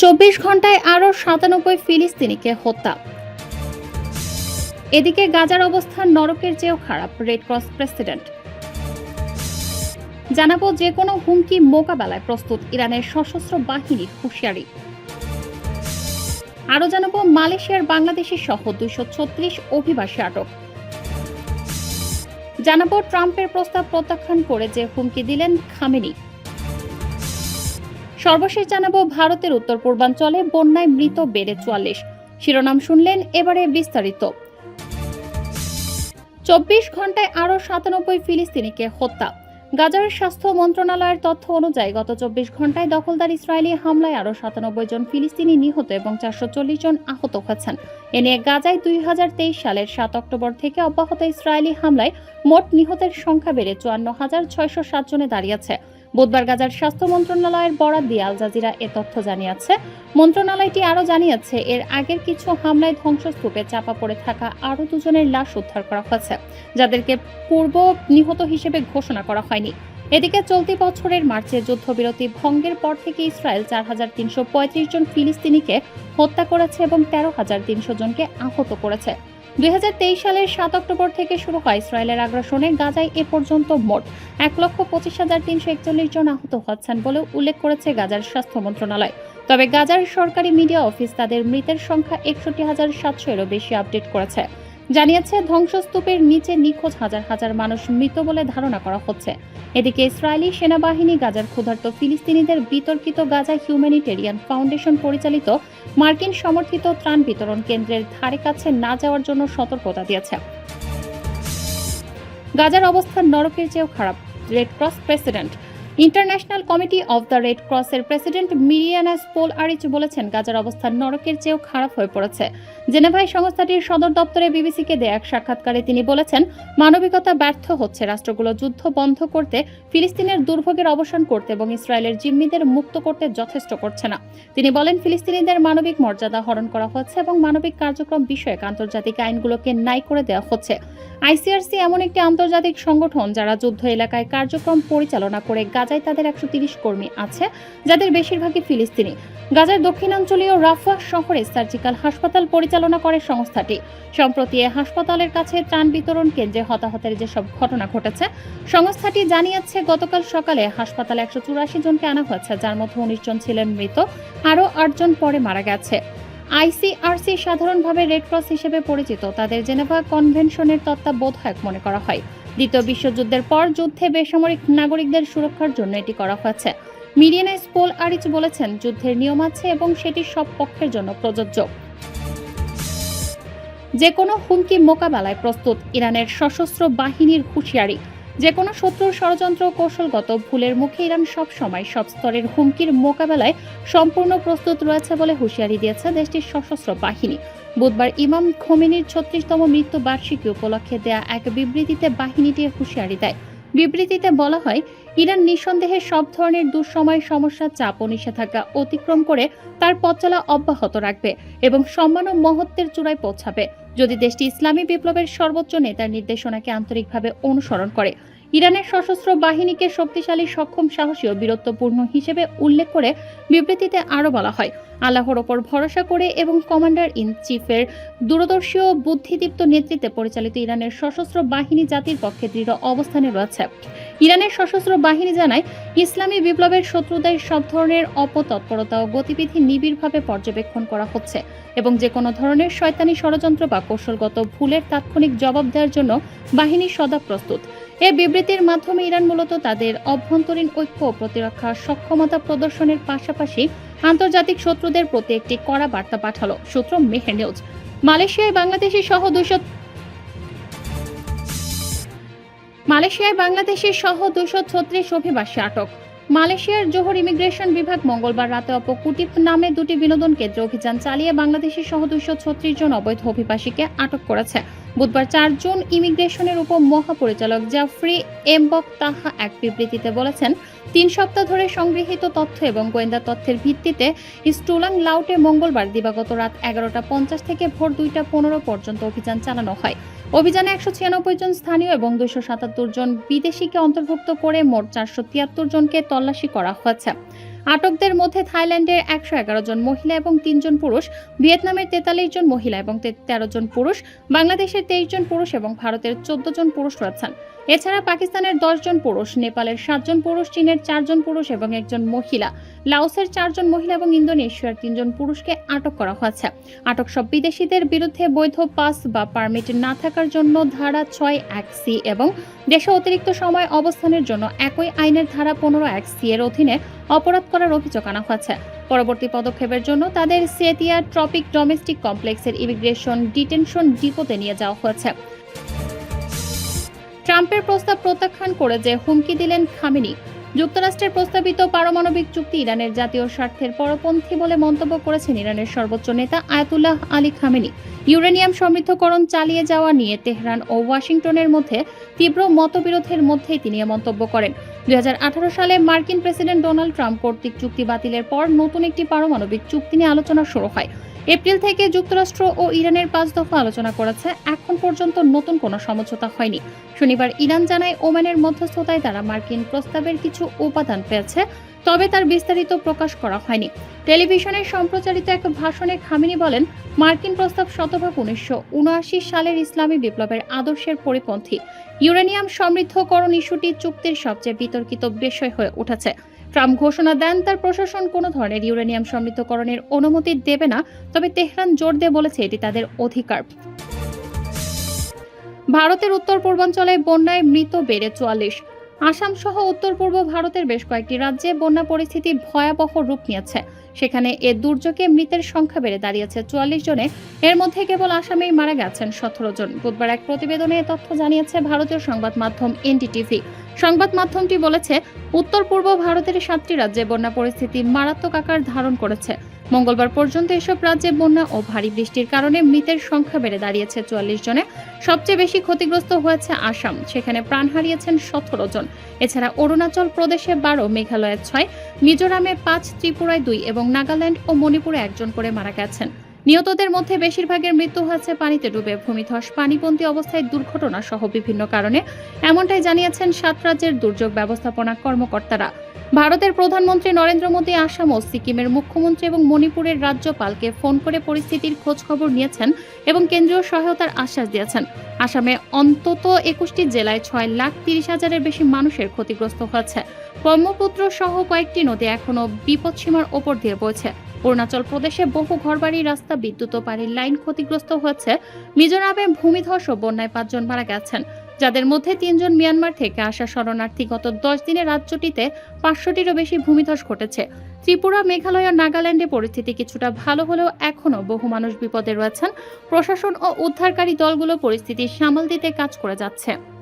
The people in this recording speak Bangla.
চব্বিশ ঘন্টায় আরও সাতানব্বই ফিলিস্তিনিকে হত্যা। এদিকে গাজার অবস্থান নরকের চেয়েও খারাপ রেড ক্রস প্রেসিডেন্ট জানাব যে কোনো হুমকি মোকাবেলায় প্রস্তুত ইরানের সশস্ত্র বাহিনীর হুঁশিয়ারি। আরও জানাব মালয়েশিয়ার বাংলাদেশি সহ দুইশো ছত্রিশ অভিবাসী আটক। জানাব ট্রাম্পের প্রস্তাব প্রত্যাখ্যান করে যে হুমকি দিলেন খামেনি। সর্বশেষ জানাব ভারতের উত্তর পূর্বাঞ্চলে বন্যায় মৃত বেড়ে চুয়াল্লিশ। শিরোনাম শুনলেন এবারে বিস্তারিত। চব্বিশ ঘন্টায় আরও সাতানব্বই ফিলিস্তিনিকে হত্যা। গাজার স্বাস্থ্য মন্ত্রণালয়ের তথ্য অনুযায়ী গত চব্বিশ ঘন্টায় দখলদার ইসরায়েলি হামলায় আরও সাতানব্বই জন ফিলিস্তিনি নিহত এবং চারশো চল্লিশ জন আহত হয়েছেন। এ নিয়ে গাজায় দুই হাজার তেইশ সালের সাত অক্টোবর থেকে অব্যাহত ইসরায়েলি হামলায় মোট নিহতের সংখ্যা বেড়ে চুয়ান্ন হাজার ছয়শো সাত জনে দাঁড়িয়েছে। বুধবার গাজার স্বাস্থ্য মন্ত্রণালয়ের বরাদ দিয়ে আল জাজিরা এ তথ্য জানিয়েছে। মন্ত্রণালয়টি আরও জানিয়েছে, এর আগের কিছু হামলায় ধ্বংসস্তূপে চাপা পড়ে থাকা আরও দুজনের লাশ উদ্ধার করা হয়েছে, যাদেরকে পূর্ব নিহত হিসেবে ঘোষণা করা হয়নি। এদিকে চলতি বছরের মার্চে যুদ্ধবিরতি ভঙ্গের পর থেকে ইসরায়েল চার হাজার তিনশো পঁয়ত্রিশ জন ফিলিস্তিনিকে হত্যা করেছে এবং তেরো হাজার তিনশো জনকে আহত করেছে। দুই সালের সাত অক্টোবর থেকে শুরু হয় ইসরায়েলের আগ্রাসনে। গাজায় এ পর্যন্ত মোট এক লক্ষ পঁচিশ হাজার তিনশো একচল্লিশ জন আহত হচ্ছেন বলেও উল্লেখ করেছে গাজার স্বাস্থ্য মন্ত্রণালয়। তবে গাজার সরকারি মিডিয়া অফিস তাদের মৃতের সংখ্যা একষট্টি হাজার সাতশো এরও বেশি আপডেট করেছে। জানিয়েছে, ধ্বংসস্তূপের নিচে নিখোঁজ হাজার হাজার মানুষ মৃত বলে ধারণা করা হচ্ছে। এদিকে ইসরায়েলি সেনাবাহিনী গাজার ক্ষুধার্ত ফিলিস্তিনিদের বিতর্কিত গাজা হিউম্যানিটেরিয়ান ফাউন্ডেশন পরিচালিত মার্কিন সমর্থিত ত্রাণ বিতরণ কেন্দ্রের ধারে কাছে না যাওয়ার জন্য সতর্কতা দিয়েছে। গাজার অবস্থান নরকের চেয়েও খারাপ। Red Cross president International Committee of the Red ক্রসের প্রেসিডেন্ট মিরিয়ানাস পোল আরিচ বলেছেন, গাজার অবস্থান নরকের চেয়েও খারাপ হয়ে পড়েছে। জেনেভাই সংস্থাটির সদর দপ্তরে বিবিসিকে দেয়া এক সাক্ষাৎকারে তিনি বলেছেন, মানবিকতা ব্যর্থ হচ্ছে রাষ্ট্রগুলো যুদ্ধ বন্ধ করতে, ফিলিস্তিনের দুর্ভোগের অবসান করতে এবং ইসরায়েলের জিম্মিদের মুক্ত করতে যথেষ্ট করছে না। তিনি বলেন, ফিলিস্তিনিদের মানবিক মর্যাদা হরণ করা হচ্ছে এবং মানবিক কার্যক্রম বিষয়ক আন্তর্জাতিক আইনগুলোকে নাই করে দেওয়া হচ্ছে। আইসিআরসি এমন একটি আন্তর্জাতিক সংগঠন যারা যুদ্ধ এলাকায় কার্যক্রম পরিচালনা করে গাজায় তাদের একশো কর্মী আছে, যাদের বেশিরভাগই ফিলিস্তিনি। গাজার দক্ষিণাঞ্চলীয় রাফা শহরে সার্জিক্যাল হাসপাতাল পরিচালনা করে সংস্থাটি। সম্প্রতি এ হাসপাতালের কাছে ত্রাণ বিতরণ কেন্দ্রে হতাহতের যেসব ঘটনা ঘটেছে, সংস্থাটি জানিয়েছে, গতকাল সকালে হাসপাতালে একশো চুরাশি জনকে আনা হয়েছে, যার মধ্যে উনিশ জন ছিলেন মৃত, আরও আটজন পরে মারা গেছে। আইসিআরসি সাধারণভাবে রেড ক্রস হিসেবে পরিচিত, তাদের জেনেভা কনভেনশনের তত্ত্বাবধায়ক মনে করা হয়। দ্বিতীয় বিশ্বযুদ্ধের পর যুদ্ধে বেসামরিক নাগরিকদের সুরক্ষার জন্য এটি করা হয়েছে। মিরিয়ানা স্পোল আরিচ বলেছেন, যুদ্ধের নিয়ম আছে এবং সেটি সব পক্ষের জন্য প্রযোজ্য। যে কোনো হুমকি মোকাবেলায় প্রস্তুত। ইরানের সশস্ত্র বাহিনীর হুঁশিয়ারি। যে কোনো শত্রুর ষড়যন্ত্র কৌশলগত ভুলের মুখে ইরান সব সময় সব স্তরের হুমকির মোকাবেলায় সম্পূর্ণ প্রস্তুত রয়েছে বলে হুঁশিয়ারি দিয়েছে দেশটির সশস্ত্র বাহিনী। বুধবার ইমাম খোমেনির ছত্রিশতম মৃত্যু বার্ষিকী উপলক্ষে দেয়া এক বিবৃতিতে বাহিনীটি হুঁশিয়ারি দেয়। বিবৃতিতে বলা হয়, ইরান নিঃসন্দেহে সব ধরনের দুঃসময় সমস্যা, চাপ ও নিষেধাজ্ঞা অতিক্রম করে তার পথ চলা অব্যাহত রাখবে এবং সম্মান ও মহত্বের চূড়ায় পৌঁছাবে। যদি দেশটি ইসলামী বিপ্লবের সর্বোচ্চ নেতার নির্দেশনাকে আন্তরিকভাবে অনুসরণ করে ইরানের সশস্ত্র বাহিনীকে শক্তিশালী, সক্ষম, সাহসী ও বীরত্বপূর্ণ হিসেবে উল্লেখ করে বিবৃতিতে আরও বলা হয়, আল্লাহর ওপর ভরসা করে এবং কমান্ডার ইন চিফের দূরদর্শী ও বুদ্ধিদীপ্ত নেতৃত্বে পরিচালিত ইরানের সশস্ত্র বাহিনী জাতির পক্ষে দৃঢ় অবস্থানে রয়েছে। ইরানের সশস্ত্র বাহিনী জানায়, ইসলামী বিপ্লবের শত্রুদের সব ধরনের অপতৎপরতা ও গতিবিধি নিবিড়ভাবে পর্যবেক্ষণ করা হচ্ছে এবং যে কোনো ধরনের শয়তানি ষড়যন্ত্র বা কৌশলগত ভুলের তাৎক্ষণিক জবাব দেওয়ার জন্য বাহিনী সদা প্রস্তুত। এ বিবৃতির মাধ্যমে ইরান মূলত তাদের অভ্যন্তরীণ ঐক্য ও প্রতিরক্ষার সক্ষমতা প্রদর্শনের পাশাপাশি আন্তর্জাতিক শত্রুদের প্রতি একটি কড়া বার্তা পাঠালো সূত্র মেহের নিউজ। মালয়েশিয়ায় বাংলাদেশি সহ দুশো মালয়েশিয়ায় বাংলাদেশের সহ দুশো ছত্রিশ অভিবাসী আটক। মালয়েশিয়ার জোহর ইমিগ্রেশন বিভাগ মঙ্গলবার রাতে অপকুটিপ নামে দুটি বিনোদন কেন্দ্রে অভিযান চালিয়ে বাংলাদেশের সহ দুশো ছত্রিশ জন অবৈধ অভিবাসীকে আটক করেছে। বুধবার চারজন ইমিগ্রেশনের উপ মহাপরিচালক জাফরি এমবক তাহা এক বিবৃতিতে বলেছেন, তিন সপ্তাহ ধরে সংগৃহীত তথ্য এবং গোয়েন্দা তথ্যের ভিত্তিতে স্টুলাং লাউটে মঙ্গলবার দিবাগত রাত এগারোটা পঞ্চাশ থেকে ভোর দুইটা পনেরো পর্যন্ত অভিযান চালানো হয়। অভিযানে একশো ছিয়ানব্বই জন স্থানীয় এবং দুইশো সাতাত্তর জন বিদেশিকে অন্তর্ভুক্ত করে মোট চারশো তিয়াত্তর জনকে তল্লাশি করা হয়েছে। আটকদের মধ্যে থাইল্যান্ডের একশো এগারো জন মহিলা এবং তিনজন পুরুষ, ভিয়েতনামের তেতাল্লিশ জন মহিলা এবং তেরো জন পুরুষ, বাংলাদেশের তেইশ জন পুরুষ এবং ভারতের চোদ্দ জন পুরুষ রয়েছেন। এছাড়া পাকিস্তানের জন পুরুষ, নেপালের সাতজন পুরুষ, চীনের চারজন পুরুষ এবং একজন মহিলা। লাওসের চারজন মহিলা এবং ইন্দোনেশিয়ার তিনজন পুরুষকে আটক করা হয়েছে। আটক সব বিদেশিদের বিরুদ্ধে বৈধ পাস বা পারমিট না থাকার জন্য ধারা ছয় এক সি এবং দেশে অতিরিক্ত সময় অবস্থানের জন্য একই আইনের ধারা পনেরো এক সি এর অধীনে অপরাধ করার অভিযোগ আনা হয়েছে। পরবর্তী পদক্ষেপের জন্য তাদের সেতিয়া ট্রপিক ডোমেস্টিক কমপ্লেক্সের ইমিগ্রেশন ডিটেনশন ডিপোতে নিয়ে যাওয়া হয়েছে। ট্রাম্পের প্রস্তাব প্রত্যাখ্যান করে যে হুমকি দিলেন খামেনি যুক্তরাষ্ট্রের প্রস্তাবিত পারমাণবিক চুক্তি ইরানের জাতীয় স্বার্থের পরপন্থী বলে মন্তব্য করেছেন ইরানের সর্বোচ্চ নেতা আয়াতুল্লাহ আলী খামেনি। ইউরেনিয়াম সমৃদ্ধকরণ চালিয়ে যাওয়া নিয়ে তেহরান ও ওয়াশিংটনের মধ্যে তীব্র মতবিরোধের মধ্যেই তিনি মন্তব্য করেন। দুই হাজার আঠারো সালে মার্কিন প্রেসিডেন্ট ডোনাল্ড ট্রাম্প কর্তৃক চুক্তি বাতিলের পর নতুন একটি পারমাণবিক চুক্তি নিয়ে আলোচনা শুরু হয়। এপ্রিল থেকে যুক্তরাষ্ট্র ও ইরানের পাঁচ দফা আলোচনা করেছে। এখন পর্যন্ত নতুন কোনো সমঝোতা হয়নি। শনিবার ইরান জানায় ওমানের মধ্যস্থতায় তারা মার্কিন প্রস্তাবের কিছু উপাদান পেয়েছে, তবে তার বিস্তারিত প্রকাশ করা হয়নি। টেলিভিশনে সম্প্রচারিত এক ভাষণে খামিনি বলেন, মার্কিন প্রস্তাব শতভাগ উনিশশো উনআশি সালের ইসলামী বিপ্লবের আদর্শের পরিপন্থী। ইউরেনিয়াম সমৃদ্ধকরণ ইস্যুটি চুক্তির সবচেয়ে বিতর্কিত বিষয় হয়ে উঠেছে। ট্রাম্প ঘোষণা দেন, তার প্রশাসন কোনো ধরনের ইউরেনিয়াম সমৃদ্ধকরণের অনুমতি দেবে না, তবে তেহরান জোর দিয়ে বলেছে এটি তাদের অধিকার। ভারতের উত্তর পূর্বাঞ্চলে বন্যায় মৃত বেড়ে চুয়াল্লিশ। আসাম সহ উত্তর পূর্ব ভারতের বেশ কয়েকটি রাজ্যে বন্যা পরিস্থিতি ভয়াবহ রূপ নিয়েছে। সেখানে এ দুর্যোগে মৃতের সংখ্যা বেড়ে দাঁড়িয়েছে চুয়াল্লিশ জনে। এর মধ্যে কেবল আসামেই মারা গেছেন সতেরো জন। বুধবার এক প্রতিবেদনে এ তথ্য জানিয়েছে ভারতীয় সংবাদ মাধ্যম এনডিটিভি। সংবাদ মাধ্যমটি বলেছে, উত্তর পূর্ব ভারতের সাতটি রাজ্যে বন্যা পরিস্থিতি মারাত্মক আকার ধারণ করেছে। মঙ্গলবার পর্যন্ত এসব রাজ্যে বন্যা ও ভারী বৃষ্টির কারণে মৃতের সংখ্যা বেড়ে দাঁড়িয়েছে চুয়াল্লিশ জনে। সবচেয়ে বেশি ক্ষতিগ্রস্ত হয়েছে আসাম, সেখানে প্রাণ হারিয়েছেন সতেরো জন। এছাড়া অরুণাচল প্রদেশে বারো, মেঘালয়ে ছয়, মিজোরামে পাঁচ, ত্রিপুরায় দুই এবং নাগাল্যান্ড ও মণিপুরে একজন করে মারা গেছেন। নিহতদের মধ্যে বেশিরভাগের মৃত্যু হয়েছে পানিতে ডুবে। ভূমিধস পানিপন্থী অবস্থায় দুর্ঘটনা সহ বিভিন্ন কারণে। এমনটাই জানিয়েছেন সাত রাজ্যের দুর্যোগ ব্যবস্থাপনা কর্মকর্তারা। ভারতের প্রধানমন্ত্রী নরেন্দ্র মোদী আসাম ও সিকিমের মুখ্যমন্ত্রী এবং মণিপুরের রাজ্যপালকে ফোন করে পরিস্থিতির খোঁজ খবর নিয়েছেন এবং কেন্দ্রীয় সহায়তার আশ্বাস দিয়েছেন। আসামে অন্তত একুশটি জেলায় ছয় লাখ তিরিশ হাজারের বেশি মানুষের ক্ষতিগ্রস্ত হয়েছে। ব্রহ্মপুত্র সহ কয়েকটি নদী এখনও বিপদসীমার ওপর দিয়ে বইছে। অরুণাচল প্রদেশে বহু ঘরবাড়ি, রাস্তা, বিদ্যুৎ ও পানির লাইন ক্ষতিগ্রস্ত হয়েছে। মিজোরামে ভূমিধস ও বন্যায় পাঁচজন মারা গেছেন। যাদের মধ্যে তিনজন মিয়ানমার থেকে আসা শরণার্থী গত দশ দিনে রাজ্যটিতে পাঁচশোটিরও বেশি ভূমিধস ঘটেছে। ত্রিপুরা, মেঘালয় ও নাগাল্যান্ডে পরিস্থিতি কিছুটা ভালো হলেও এখনও বহু মানুষ বিপদে রয়েছেন। প্রশাসন ও উদ্ধারকারী দলগুলো পরিস্থিতি সামাল দিতে কাজ করে যাচ্ছে।